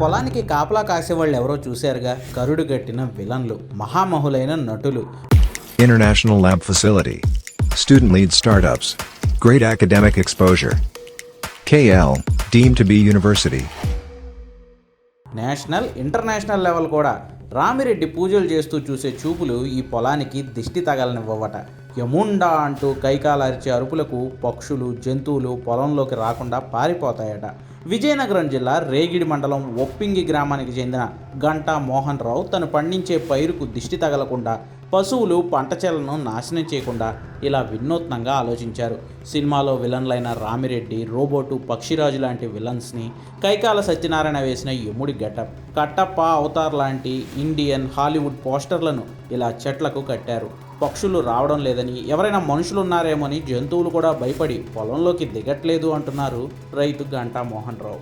పొలానికి కాపలా కాసేవాళ్ళు ఎవరో చూశారుగా కరుడు గట్టిన విలన్లు మహామహులైన నటులు International Lab Facility. Student lead startups. Great academic exposure. KL, deemed to be university. National international level కూడా రామిరెడ్డి పూజలు చేస్తూ చూసే చూపులు ఈ పొలానికి దిష్టి తగలనివ్వవట యముండా అంటూ కైకాలరిచే అరుపులకు పక్షులు జంతువులు పొలంలోకి రాకుండా పారిపోతాయట విజయనగరం జిల్లా రేగిడి మండలం ఒప్పింగి గ్రామానికి చెందిన గంటా మోహన్ రావు తను పండించే పైరుకు దిష్టి తగలకుండా పశువులు పంట చేలను నాశనం చేయకుండా ఇలా వినూత్నంగా ఆలోచించారు. సినిమాలో విలన్లైన రామిరెడ్డి రోబోటు పక్షిరాజు లాంటి విలన్స్ని కైకాల సత్యనారాయణ వేసిన యముడి గెటప్ కట్టప్ప అవతార్ లాంటి ఇండియన్ హాలీవుడ్ పోస్టర్లను ఇలా చెట్లకు కట్టారు. పక్షులు రావడం లేదని ఎవరైనా మనుషులు ఉన్నారేమోని జంతువులు కూడా భయపడి పొలంలోకి దిగట్లేదు అంటున్నారు రైతు గంటా మోహన్ மோகன் roll.